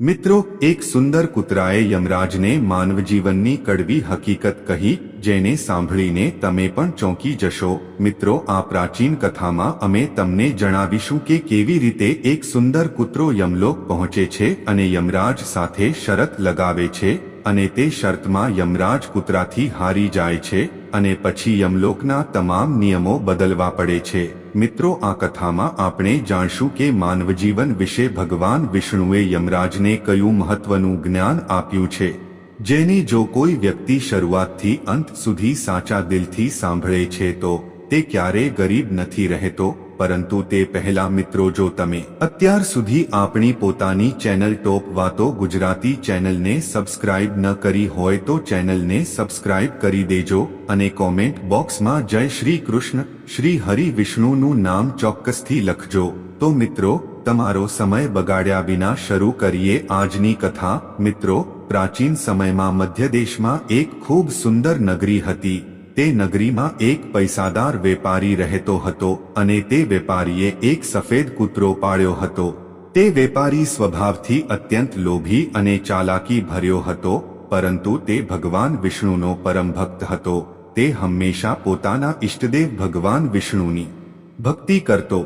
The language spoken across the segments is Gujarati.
મિત્રો, એક સુંદર કૂતરાએ યમરાજને માનવજીવનની કડવી હકીકત કહી, જેને સાંભળીને તમે પણ ચોંકી જશો. મિત્રો, આ પ્રાચીન કથામાં અમે તમને જણાવીશું કે કેવી રીતે એક સુંદર કૂતરો યમલોક પહોંચે છે અને યમરાજ સાથે શરત લગાવે છે અને તે શરતમાં યમરાજ કૂતરાથી હારી જાય છે અને પછી યમલોકના તમામ નિયમો બદલવા પડે છે. મિત્રો, આ કથામાં આપણે જાણશું કે માનવજીવન વિશે ભગવાન વિષ્ણુએ યમરાજને કયું મહત્વનું જ્ઞાન આપ્યું છે, જેને જો કોઈ વ્યક્તિ શરૂઆતથી અંત સુધી સાચા દિલથી સાંભળે છે તો તે ક્યારેય ગરીબ નથી રહેતો? પરંતુ તે પહેલા મિત્રો જો તમે અત્યાર સુધી આપણી પોતાની ચેનલ ટોપ વાતો ગુજરાતી ચેનલને સબસ્ક્રાઇબ ન કરી હોય તો ચેનલને સબસ્ક્રાઇબ કરી દેજો અને કોમેન્ટ બોક્સમાં જય શ્રી કૃષ્ણ, શ્રી હરિ વિષ્ણુનું નામ ચોક્કસથી લખજો. તો મિત્રો, તમારો સમય બગાડ્યા વિના શરૂ કરીએ આજની કથા. મિત્રો, પ્રાચીન સમયમાં મધ્ય દેશમાં એક ખૂબ સુંદર નગરી હતી. તે નગરીમાં એક પૈસાદાર વેપારી રહેતો હતો અને તે વેપારીએ એક સફેદ કૂતરો પાળ્યો હતો. તે વેપારી સ્વભાવથી અત્યંત લોભી અને ચાલાકી ભર્યો હતો, પરંતુ તે ભગવાન વિષ્ણુનો પરમ ભક્ત હતો. તે હંમેશા પોતાના ઇષ્ટદેવ ભગવાન વિષ્ણુની ભક્તિ કરતો.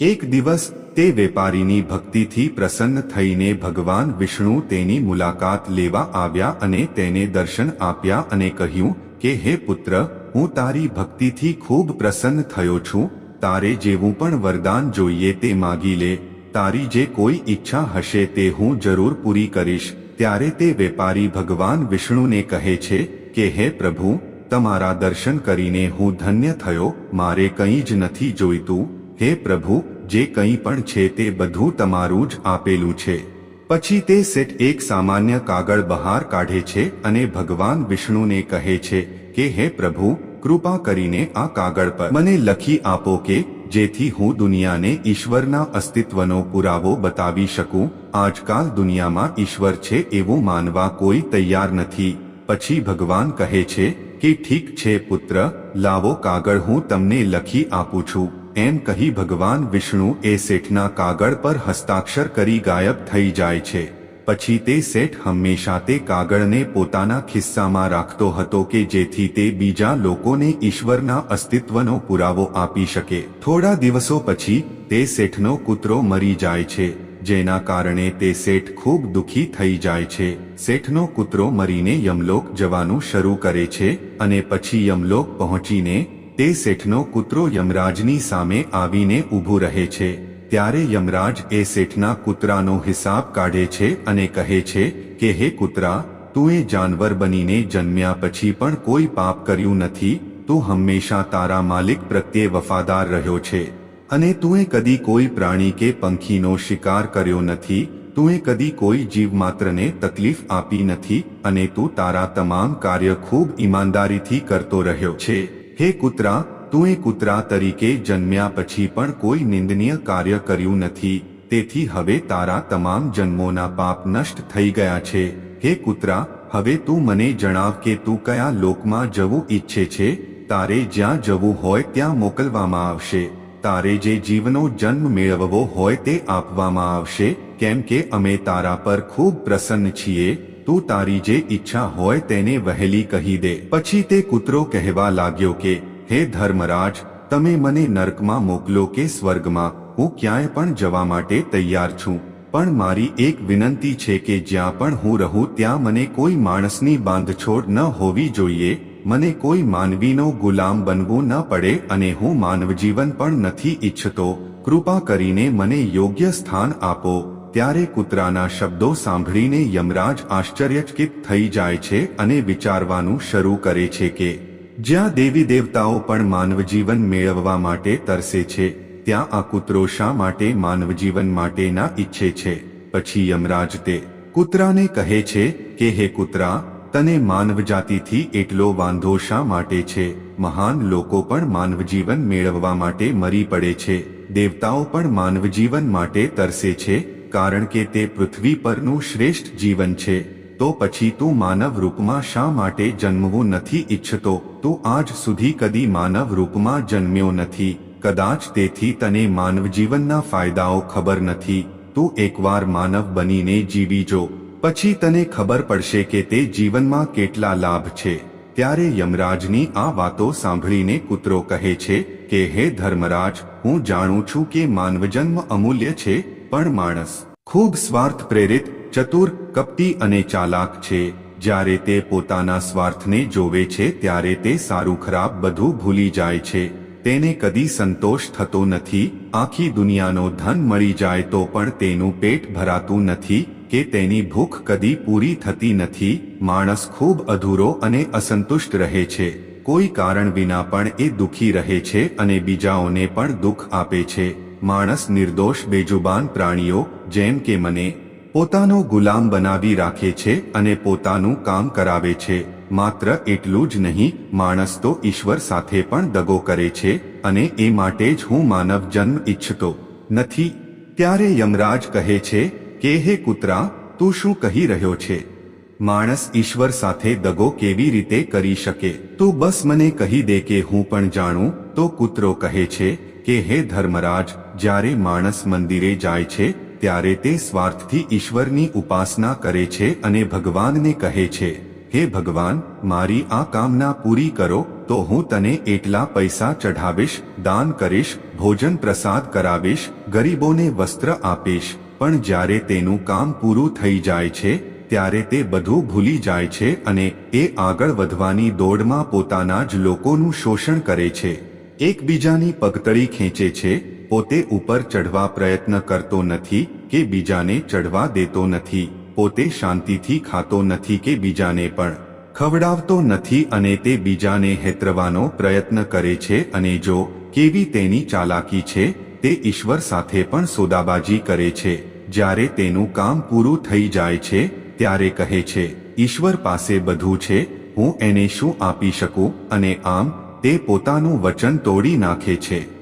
એક દિવસ, તે વેપારીની ભક્તિથી પ્રસન્ન થઈને ભગવાન વિષ્ણુ તેની મુલાકાત લેવા આવ્યા અને તેને દર્શન આપ્યા અને કહ્યું કે, હે પુત્ર, હું તારી ભક્તિથી ખૂબ પ્રસન્ન થયો છું. તારે જેવું પણ વરદાન જોઈએ તે માગી લે. તારી જે કોઈ ઈચ્છા હશે તે હું જરૂર પૂરી કરીશ. ત્યારે તે વેપારી ભગવાન વિષ્ણુને કહે છે કે, હે પ્રભુ, તમારા દર્શન કરીને હું ધન્ય થયો. મારે કંઈ જ નથી જોઈતું. હે પ્રભુ, જે કંઈ પણ છે તે બધું તમારું જ આપેલું છે. પછી તે સેટ એક સામાન્ય કાગળ બહાર કાઢે છે અને ભગવાન વિષ્ણુને કહે છે કે, હે પ્રભુ, કૃપા કરીને આ કાગળ પર મને લખી આપો કે, જેથી હું દુનિયાને ઈશ્વરના અસ્તિત્વનો પુરાવો બતાવી શકું. આજકાલ દુનિયામાં ઈશ્વર છે એવું માનવા કોઈ તૈયાર નથી. પછી ભગવાન કહે છે કે, ઠીક છે પુત્ર, લાવો કાગળ હું તમને લખી આપું છું. એમ કહી ભગવાન વિષ્ણુ એ શેઠના કાગળ પર હસ્તાક્ષર કરી ગાયબ થઈ જાય છે. પછી તે શેઠ હંમેશા તે કાગળને પોતાના ખિસ્સામાં રાખતો હતો કે જેથી તે બીજા લોકોને ઈશ્વરના અસ્તિત્વનો પુરાવો આપી શકે. થોડા દિવસો પછી તે શેઠનો કૂતરો મરી જાય છે, જેના કારણે તે શેઠ ખૂબ દુઃખી થઈ જાય છે. શેઠનો કૂતરો મરીને યમલોક જવાનું શરૂ કરે છે અને પછી યમલોક પહોંચીને તે શેઠનો કૂતરો યમરાજની સામે આવીને ઊભું રહે છે. ત્યારે યમરાજ એ શેઠના કૂતરાનો હિસાબ કાઢે છે અને કહે છે કે, હે કૂતરા, તું એ જાનવર બનીને જન્મ્યા પછી પણ કોઈ પાપ કર્યું નથી, તું હંમેશા તારા માલિક પ્રત્યે વફાદાર રહ્યો છે. અને તુંએ કદી કોઈ પ્રાણી કે પંખીનો શિકાર કર્યો નથી તુંએ કદી કોઈ જીવ માત્રને તકલીફ આપી નથી, અને તું તારા તમામ કાર્ય ખૂબ ઈમાનદારીથી કરતો રહ્યો છે. હે કૂતરા તું એ કૂતરા તરીકે જન્મ્યા પછી પણ કોઈ નિંદનીય કાર્ય કર્યું નથી, તેથી હવે તારા તમામ જન્મોના પાપ નષ્ટ થઈ ગયા છે. હે કૂતરા, હવે તું મને જણાવ કે તું કયા લોકમાં જવું ઈચ્છે છે? તારે જ્યાં જવું હોય ત્યાં મોકલવામાં આવશે. તારે જે જીવનો જન્મ મેળવવો હોય તે આપવામાં આવશે, કેમ કે અમે તારા પર ખૂબ પ્રસન્ન છીએ. તું તારી જે ઈચ્છા હોય તેને વહેલી કહી દે. પછી તે કૂતરો કહેવા લાગ્યો કે, હે ધર્મરાજ, તમે મને નર્કમાં મોકલો કે સ્વર્ગમાં, હું ક્યાંય પણ જવા માટે તૈયાર છું. પણ મારી એક વિનંતી છે કે જ્યાં પણ હું રહું ત્યાં મને કોઈ માણસની બાંધછોડ ન હોવી જોઈએ, મને કોઈ માનવીનો ગુલામ બનવું ન પડે અને હું માનવજીવન પણ નથી ઈચ્છતો. કૃપા કરીને મને યોગ્ય સ્થાન આપો. ત્યારે કૂતરાના શબ્દો સાંભળીને યમરાજ આશ્ચર્યચકિત થઈ જાય છે અને વિચારવાનું શરૂ કરે છે કે, જ્યાં દેવી દેવતાઓ પણ માનવજીવન મેળવવા માટે તરસે છે, ત્યાં આ કૂતરો શા માટે માનવજીવન માટેના ઈચ્છે છે? પછી યમરાજ તે કૂતરાને કહે છે કે, હે કૂતરા, તને માનવજાતિથી એટલો વાંધો શા માટે છે? મહાન લોકો પણ માનવજીવન મેળવવા માટે મરી પડે છે. દેવતાઓ પણ માનવજીવન માટે તરસે છે. કારણ કે તે પૃથ્વી પરનું શ્રેષ્ઠ જીવન છે, તો પછી તું માનવ રૂપમાં શા માટે જન્મવું નથી ઈચ્છતો? તું આજ સુધી કદી માનવ રૂપમાં જન્મ્યો નથી, કદાચ તેથી તને માનવ જીવનના ફાયદાઓ ખબર નથી. તું એકવાર માનવ બનીને જીવી જો, પછી તને ખબર પડશે કે તે જીવનમાં કેટલા લાભ છે. ત્યારે યમરાજની આ વાતો સાંભળીને કૂતરો કહે છે કે, હે ધર્મરાજ, હું જાણું છું કે માનવજન્મ અમૂલ્ય છે પણ માણસ ખૂબ સ્વાર્થ પ્રેરિત, ચતુર, કપટી અને ચાલાક છે. જ્યારે તે પોતાના સ્વાર્થને જોવે છે, ત્યારે તે સારું ખરાબ બધું ભૂલી જાય છે. તેને કદી સંતોષ થતો નથી. આખી દુનિયાનો ધન મળી જાય તો પણ તેનું પેટ ભરાતું નથી કે તેની ભૂખ કદી પૂરી થતી નથી. માણસ ખૂબ અધૂરો અને અસંતુષ્ટ રહે છે. કોઈ કારણ વિના પણ એ દુખી રહે છે અને બીજાઓને પણ દુઃખ આપે છે. માણસ, નિર્દોષ, બેજુબાન પ્રાણીઓ, જેમ કે મને, પોતાનો ગુલામ બનાવી રાખે છે અને પોતાનું કામ કરાવે છે. માત્ર એટલું જ નહીં, માણસ તો ઈશ્વર સાથે પણ દગો કરે છે અને એ માટે જ હું માનવ જન્મ ઈચ્છતો નથી. ત્યારે યમરાજ કહે છે કે, હે કૂતરા, તું શું કહી રહ્યો છે? માણસ ઈશ્વર સાથે દગો કેવી રીતે કરી શકે? તું બસ મને કહી દે કે હું પણ જાણું. તો કૂતરો કહે છે કે, હે ધર્મરાજ જ્યારે માણસ મંદિરે જાય છે, ત્યારે તે સ્વાર્થથી ઈશ્વરની ઉપાસના કરે છે અને ભગવાનને કહે છે, હે ભગવાન, મારી આ કામના પૂરી કરો, તો હું તને એટલા પૈસા ચઢાવીશ, દાન કરીશ, ભોજન પ્રસાદ કરાવીશ, ગરીબોને વસ્ત્ર આપીશ. પણ જ્યારે તેનું કામ પૂરું થઈ જાય છે, ત્યારે તે બધું ભૂલી જાય છે અને એ આગળ વધવાની દોડમાં પોતાના જ લોકોનું શોષણ કરે છે. એકબીજાની પગતળી ખેંચે છે પોતે ઉપર ચઢવા પ્રયત્ન કરતો નથી કે બીજાને ચઢવા દેતો નથી. પોતે શાંતિથી ખાતો નથી કે બીજાને પણ. ખવડાવતો નથી અને તે બીજાને હેતરવાનો પ્રયત્ન કરે છે અને જો કેવી તેની ચાલાકી છે, તે ઈશ્વર સાથે પણ સોદાબાજી કરે છે. જ્યારે તેનું કામ પૂરું થઈ જાય છે, ત્યારે કહે છે, ઈશ્વર પાસે બધું છે, હું એને શું આપી શકું? અને આમ, તે પોતાનું વચન તોડી નાખે છે.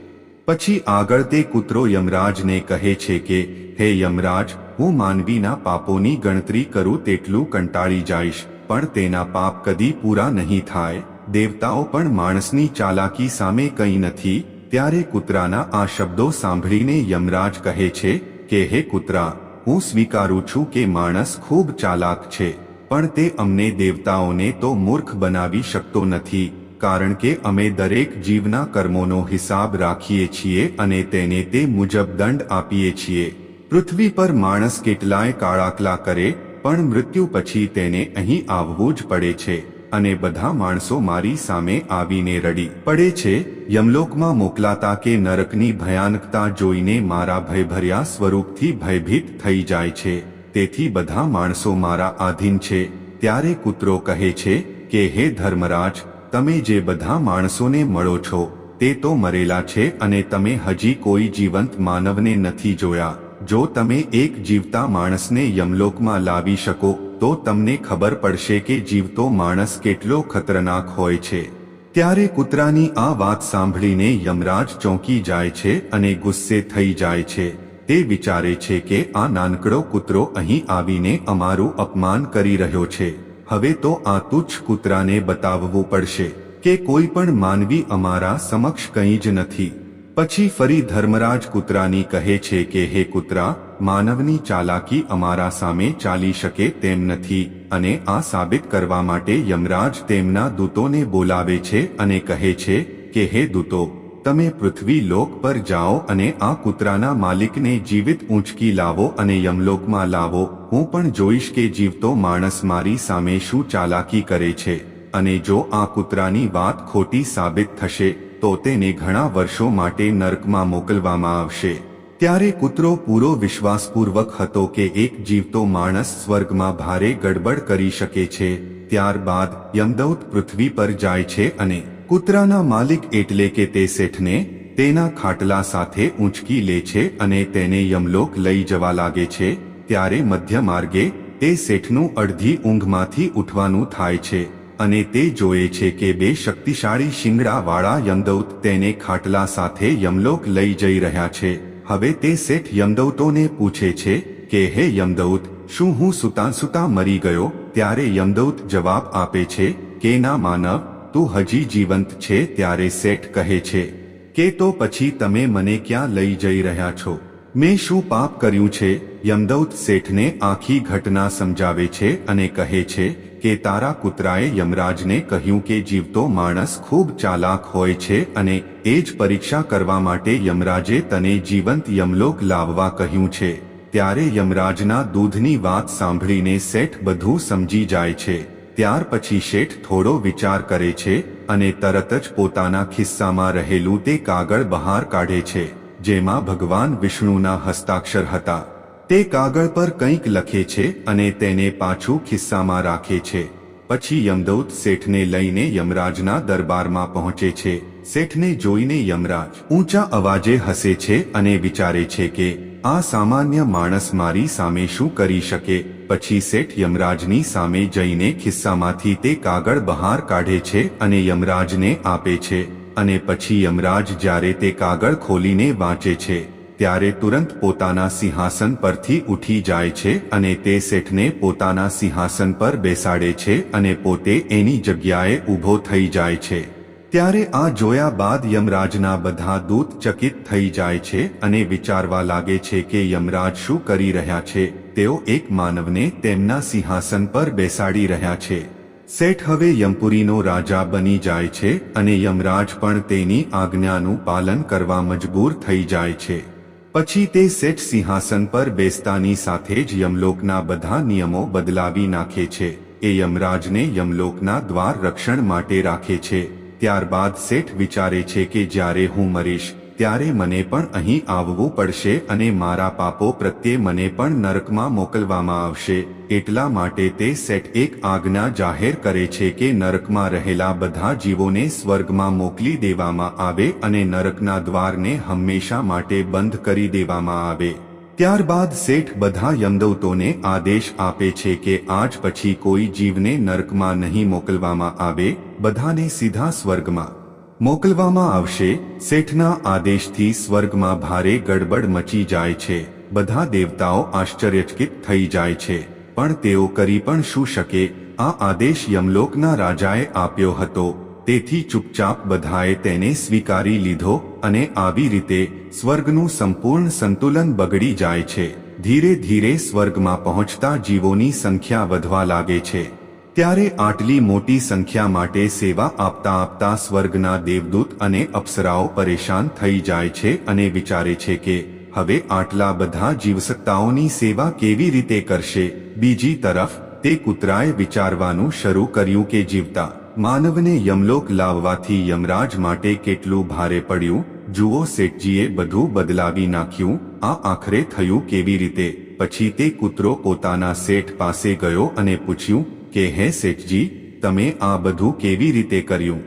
પછી આગળ તે કૂતરો યમરાજને કહે છે કે, હે યમરાજ, હું માનવીના પાપોની ગણતરી કરું તેટલું કંટાળી જઈશ, પણ તેના પાપ કદી પૂરા નહીં થાય. દેવતાઓ પણ માણસની ચાલાકી સામે કંઈ નથી. ત્યારે કૂતરાના આ શબ્દો સાંભળીને યમરાજ કહે છે કે, હે કૂતરા, હું સ્વીકારું છું કે માણસ ખૂબ ચાલાક છે, પણ તે અમને દેવતાઓને તો મૂર્ખ બનાવી શકતો નથી. કારણ કે અમે દરેક જીવના કર્મોનો હિસાબ રાખીએ છીએ અને તેને તે મુજબ દંડ આપીએ છીએ. પૃથ્વી પર માણસ કેટલાય કાળાકલા કરે, પણ મૃત્યુ પછી તેને અહીં આવવું જ પડે છે અને બધા માણસો મારી સામે આવીને રડી પડે છે. યમલોકમાં મોકલાતા કે નરકની ભયાનકતા જોઈને મારા ભયભર્યા સ્વરૂપથી ભયભીત થઈ જાય છે. તેથી બધા માણસો મારા આધીન છે. ત્યારે કૂતરો કહે છે કે, હે ધર્મરાજ તમે જે બધા માણસોને મળો છો, તે તો મરેલા છે અને તમે હજી કોઈ જીવંત માનવને નથી જોયા. જો તમે એક જીવતા માણસને યમલોકમાં લાવી શકો, તો તમને ખબર પડશે કે જીવતો માણસ કેટલો ખતરનાક હોય છે. ત્યારે કૂતરાની આ વાત સાંભળીને યમરાજ ચોંકી જાય છે અને ગુસ્સે થઈ જાય છે. તે વિચારે છે કે આ નાનકડો કૂતરો અહીં આવીને અમારું અપમાન કરી રહ્યો છે. હવે તો આ તુચ્છ કૂતરાને બતાવવું પડશે કે કોઈ પણ માનવી અમારા સમક્ષ કંઈ જ નથી. પછી ફરી ધર્મરાજ કૂતરાની કહે છે કે, હે કૂતરા, માનવની ચાલાકી અમારા સામે ચાલી શકે તેમ નથી અને આ સાબિત કરવા માટે યમરાજ તેમના દૂતોને બોલાવે છે અને કહે છે કે, હે દૂતો તમે પૃથ્વી લોક પર જાઓ અને આ કૂતરાના માલિકને જીવિત ઊંચકી લાવો અને યમલોકમાં લાવો. હું પણ જોઈશ કે જીવતો માણસ મારી સામે શું ચાલાકી કરે છે અને જો આ કૂતરાની વાત ખોટી સાબિત થશે, તો તેને ઘણા વર્ષો માટે નર્કમાં મોકલવામાં આવશે. ત્યારે કૂતરો પૂરો વિશ્વાસપૂર્વક હતો કે એક જીવતો માણસ સ્વર્ગમાં ભારે ગડબડ કરી શકે છે. ત્યારબાદ યમદૌત પૃથ્વી પર જાય છે અને કૂતરાના માલિક એટલે કે તે શેઠને તેના ખાટલા સાથે ઊંચકી લે છે અને તેને યમલોક લઈ જવા લાગે છે, ત્યારે મધ્ય માર્ગે તે શેઠનું અડધી ઊંઘમાંથી ઉઠવાનું થાય છે અને તે જોએ છે કે બે શક્તિશાળી શિંગડાવાળા યમદૌત તેને ખાટલા સાથે યમલોક લઈ જઈ રહ્યા છે. હવે તે શેઠ યમદૌતોને પૂછે છે કે, હે યમદૌત, શું હું સુતાં સુતાં મરી ગયો? ત્યારે યમદૌત જવાબ આપે છે કે, ના માનવ તું હજી જીવંત છે ત્યારે શેઠ કહે છે, કે તો પછી તમે મને ક્યાં લઈ જઈ રહ્યા છો? મેં શું પાપ કર્યું છે? યમદૌત શેઠને આખી ઘટના સમજાવે છે અને કહે છે કે, તારા કૂતરાએ યમરાજને કહ્યું કે જીવતો માણસ ખૂબ ચાલાક હોય છે અને એ જ પરીક્ષા કરવા માટે યમરાજે તને જીવંત યમલોક લાવવા કહ્યું છે. ત્યારે યમરાજના દૂધની વાત સાંભળીને શેઠ બધું સમજી જાય છે. ત્યાર પછી શેઠ થોડો વિચાર કરે છે અને તરત જ પોતાના ખિસ્સામાં રહેલું તે કાગળ બહાર કાઢે છે, જેમાં ભગવાન વિષ્ણુના હસ્તાક્ષર હતા. તે કાગળ પર કંઈક લખે છે અને તેને પાછું ખિસ્સામાં રાખે છે. પછી યમદૌત શેઠને લઈને યમરાજના દરબારમાં પહોંચે છે. શેઠને જોઈને યમરાજ ઊંચા અવાજે હસે છે અને વિચારે છે કે આ સામાન્ય માણસ મારી સામે શું કરી શકે? પછી શેઠ યમરાજની સામે જઈને ખિસ્સામાંથી તે કાગળ બહાર કાઢે છે અને યમરાજને આપે છે. અને પછી યમરાજ જ્યારે તે કાગળ ખોલીને વાંચે છે, ત્યારે તુરંત પોતાના સિંહાસન પરથી ઉઠી જાય છે અને તે શેઠને પોતાના સિંહાસન પર બેસાડે છે અને પોતે એની જગ્યાએ ઊભો થઈ જાય છે. ત્યારે આ જોયા બાદ યમરાજના બધા દૂત ચકિત થઈ જાય છે અને વિચારવા લાગે છે કે યમરાજ શું કરી રહ્યા છે. તેઓ એક માનવને તેમના સિંહાસન પર બેસાડી રહ્યા છે. શેઠ હવે યમપુરીનો રાજા બની જાય છે અને યમરાજ પણ તેની આજ્ઞાનું પાલન કરવા મજબૂર થઈ જાય છે. પછી તે શેઠ સિંહાસન પર બેસતાની સાથે જ યમલોકના બધા નિયમો બદલાવી નાખે છે. એ યમરાજને યમલોકના દ્વાર રક્ષણ માટે રાખે છે. ત્યારબાદ શેઠ વિચારે છે કે જ્યારે હું મરીશ, ત્યારે મને પણ અહીં આવવું પડશે અને મારા પાપો પ્રત્યે મને પણ નરકમાં મોકલવામાં આવશે. એટલા માટે તે સેટ એક આજ્ઞા જાહેર કરે છે કે નરકમાં રહેલા બધા જીવોને સ્વર્ગમાં મોકલી દેવામાં આવે અને નરકના દ્વારને હંમેશા માટે બંધ કરી દેવામાં આવે. ત્યારબાદ શેઠ બધા યમદૌતોને આદેશ આપે છે કે આજ પછી કોઈ જીવને નરકમાં નહીં મોકલવામાં આવે, બધાને સીધા સ્વર્ગમાં મોકલવામાં આવશે. શેઠના આદેશથી સ્વર્ગમાં ભારે ગડબડ મચી જાય છે. બધા દેવતાઓ આશ્ચર્યચકિત થઈ જાય છે. પણ તેઓ કરી પણ શું શકે? આ આદેશ યમલોકના રાજાએ આપ્યો હતો. તેથી ચૂપચાપ બધાએ તેને સ્વીકારી લીધો અને આવી રીતે સ્વર્ગનું સંપૂર્ણ સંતુલન બગડી જાય છે. ધીરે ધીરે સ્વર્ગમાં પહોંચતા જીવોની સંખ્યા વધવા લાગે છે. ત્યારે આટલી મોટી સંખ્યા માટે સેવા આપતા આપતા સ્વર્ગના દેવદૂત અને અપ્સરાઓ પરેશાન થઈ જાય છે અને વિચારે છે કે, હવે આટલા બધા જીવસત્તાઓની સેવા કેવી રીતે કરશે? બીજી તરફ, તે કૂતરાએ વિચારવાનું શરૂ કર્યું કે જીવતા માનવને યમલોક લાવવાથી યમરાજ માટે કેટલું ભારે પડ્યું? જુઓ શેઠજીએ બધું બદલાવી નાખ્યું. આ આખરે થયું કેવી રીતે? પછી તે કૂતરો પોતાના શેઠ પાસે ગયો અને પૂછ્યું, કે હે શેઠજી, તમે આ બધું કેવી રીતે કર્યું?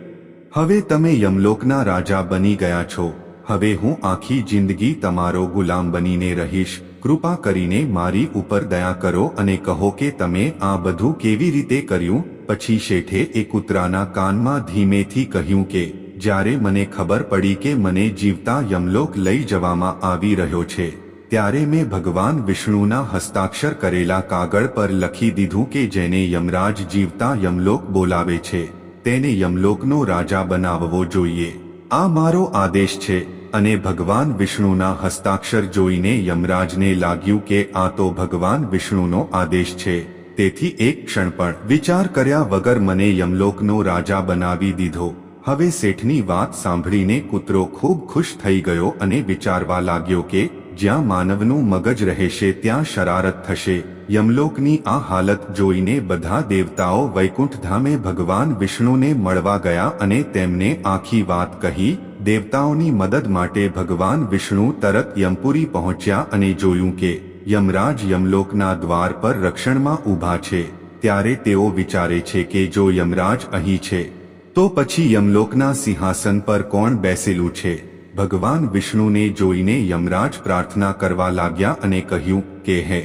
હવે તમે યમલોકના રાજા બની ગયા છો. હવે હું આખી જિંદગી તમારો ગુલામ બનીને રહીશ. કૃપા કરીને મારી ઉપર દયા કરો અને કહો કે તમે આ બધું કેવી રીતે કર્યું? પછી શેઠે એ કૂતરાના કાનમાં ધીમેથી કહ્યું કે, જ્યારે મને ખબર પડી કે મને જીવતા યમલોક લઈ જવામાં આવી રહ્યો છે, ત્યારે મેં ભગવાન વિષ્ણુના હસ્તાક્ષર કરેલા કાગળ પર લખી દીધું કે જેને યમરાજ જીવતા યમલોક બોલાવે છે, તેને યમલોકનો રાજા બનાવવો જોઈએ. આ મારો આદેશ છે, અને ભગવાન વિષ્ણુના હસ્તાક્ષર જોઈને યમરાજને લાગ્યું કે આ તો ભગવાન વિષ્ણુનો આદેશ છે. તેથી એક ક્ષણ પણ વિચાર કર્યા વગર મને યમલોકનો રાજા બનાવી દીધો. હવે શેઠની વાત સાંભળીને કૂતરો ખૂબ ખુશ થઈ ગયો અને વિચારવા લાગ્યો કે જ્યાં માનવનું મગજ રહેશે ત્યાં શરારત થશે. યમલોકની આ હાલત જોઈને બધા દેવતાઓ વૈકુંઠધામે ભગવાન વિષ્ણુને મળવા ગયા અને તેમને આખી વાત કહી, દેવતાઓની મદદ માટે ભગવાન વિષ્ણુ તરત યમપુરી પહોંચ્યા અને જોયું કે યમરાજ યમલોકના દ્વાર પર રક્ષણમાં ઊભા છે, ત્યારે તેઓ વિચારે છે કે જો યમરાજ અહીં છે, તો પછી યમલોકના સિંહાસન પર કોણ બેસેલું છે? ભગવાન વિષ્ણુને જોઈને યમરાજ પ્રાર્થના કરવા લાગ્યા અને કહ્યું કે, હે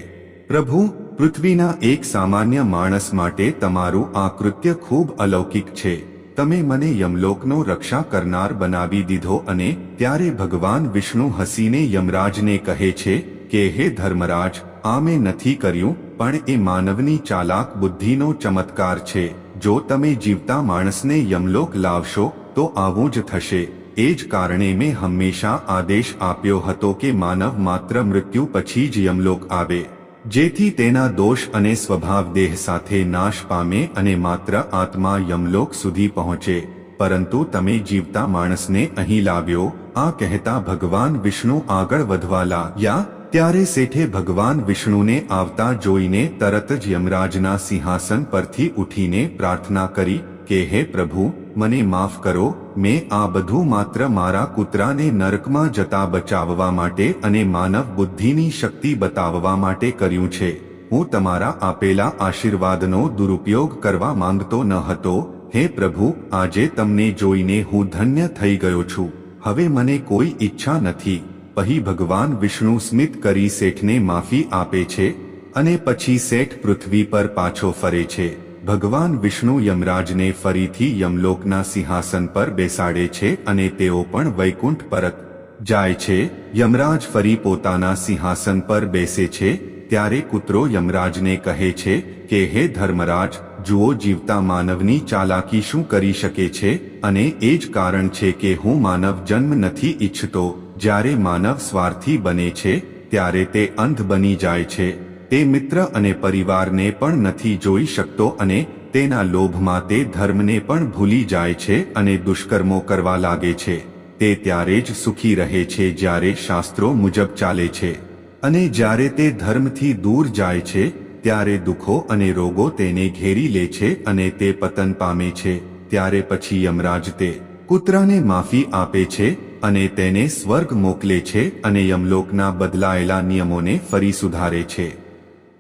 પ્રભુ, પૃથ્વીના એક સામાન્ય માણસ માટે તમારું આ કૃત્ય ખૂબ અલૌકિક છે. તમે મને યમલોકનો રક્ષા કરનાર બનાવી દીધો અને ત્યારે ભગવાન વિષ્ણુ હસીને યમરાજને કહે છે કે હે ધર્મરાજ આ મેં નથી કર્યું, પણ એ માનવની ચાલાક બુદ્ધિનો ચમત્કાર છે. જો તમે જીવતા માણસને યમલોક લાવશો, તો આવું જ થશે. એ જ કારણે મેં હંમેશા આદેશ આપ્યો હતો કે માનવ માત્ર મૃત્યુ પછી જ યમલોક આવે. જેથી તેના દોષ અને સ્વભાવ દેહ સાથે નાશ પામે અને માત્ર આત્મા યમલોક સુધી પહોંચે. પરંતુ તમે જીવતા માણસને અહીં લાવ્યો, આ કહેતા ભગવાન વિષ્ણુ આગળ વધવા લાગ્યા ત્યારે શેઠે ભગવાન વિષ્ણુને આવતા જોઈને તરત જ યમરાજના સિંહાસન પરથી ઉઠીને પ્રાર્થના કરી કે, હે પ્રભુ, મને માફ કરો. મેં આ બધું માત્ર મારા કૂતરાને નરકમાં જતા બચાવવા માટે અને માનવ બુદ્ધિની શક્તિ બતાવવા માટે કર્યું છે. હું તમારા આપેલા આશીર્વાદનો દુરુપયોગ કરવા માંગતો ન હતો. હે પ્રભુ, આજે તમને જોઈને હું ધન્ય થઈ ગયો છું. હવે મને કોઈ ઈચ્છા નથી. પછી ભગવાન વિષ્ણુ સ્મિત કરી શેઠને માફી આપે છે અને પછી શેઠ પૃથ્વી પર પાછો ફરે છે. ભગવાન વિષ્ણુ યમરાજને ફરીથી યમલોકના સિંહાસન પર બેસાડે છે અને તેઓ પણ વૈકુંઠ પરત જાય છે. યમરાજ ફરી પોતાના સિંહાસન પર બેસે છે, ત્યારે કૂતરો યમરાજને કહે છે કે, હે ધર્મરાજ, જુઓ જીવતા માનવની ચાલાકી શું કરી શકે છે અને એ જ કારણ છે કે હું માનવ જન્મ નથી ઈચ્છતો. જ્યારે માનવ સ્વાર્થી બને છે, ત્યારે તે અંધ બની જાય છે. તે મિત્ર અને પરિવારને પણ નથી જોઈ શકતો અને તેના લોભમાં તે ધર્મને પણ ભૂલી જાય છે અને દુષ્કર્મો કરવા લાગે છે. તે ત્યારે જ સુખી રહે છે જ્યારે શાસ્ત્રો મુજબ ચાલે છે. અને જ્યારે તે ધર્મથી દૂર જાય છે, ત્યારે દુઃખો અને રોગો તેને ઘેરી લે છે અને તે પતન પામે છે. ત્યારે પછી યમરાજ તે કૂતરાને માફી આપે છે અને તેને સ્વર્ગ મોકલે છે અને યમલોકના બદલાયેલા નિયમોને ફરી સુધારે છે.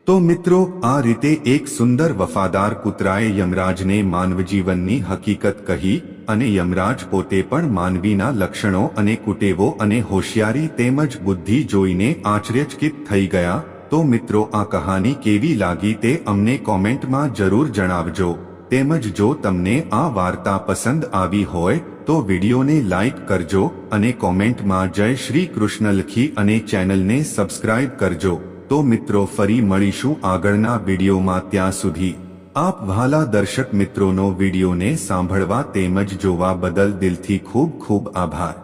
તો મિત્રો, આ રીતે એક સુંદર વફાદાર કૂતરાએ યમરાજને માનવજીવનની હકીકત કહી અને યમરાજ પોતે પણ માનવીના લક્ષણો અને કુટેવો અને હોશિયારી તેમજ બુદ્ધિ જોઈને આશ્ચર્યચકિત થઈ ગયા. તો મિત્રો, આ કહાની કેવી લાગી તે અમને કોમેન્ટમાં જરૂર જણાવજો. તેમજ જો તમને આ વાર્તા પસંદ આવી હોય, તો વિડીયોને લાઈક કરજો અને કોમેન્ટમાં જય શ્રી કૃષ્ણ લખી અને ચેનલને સબસ્ક્રાઇબ કરજો. તો મિત્રો, ફરી મળીશું આગળના વિડીયોમાં ત્યાં સુધી. આપ વહાલા દર્શક મિત્રોનો વિડીયોને સાંભળવા તેમજ જોવા બદલ દિલથી ખૂબ ખૂબ આભાર.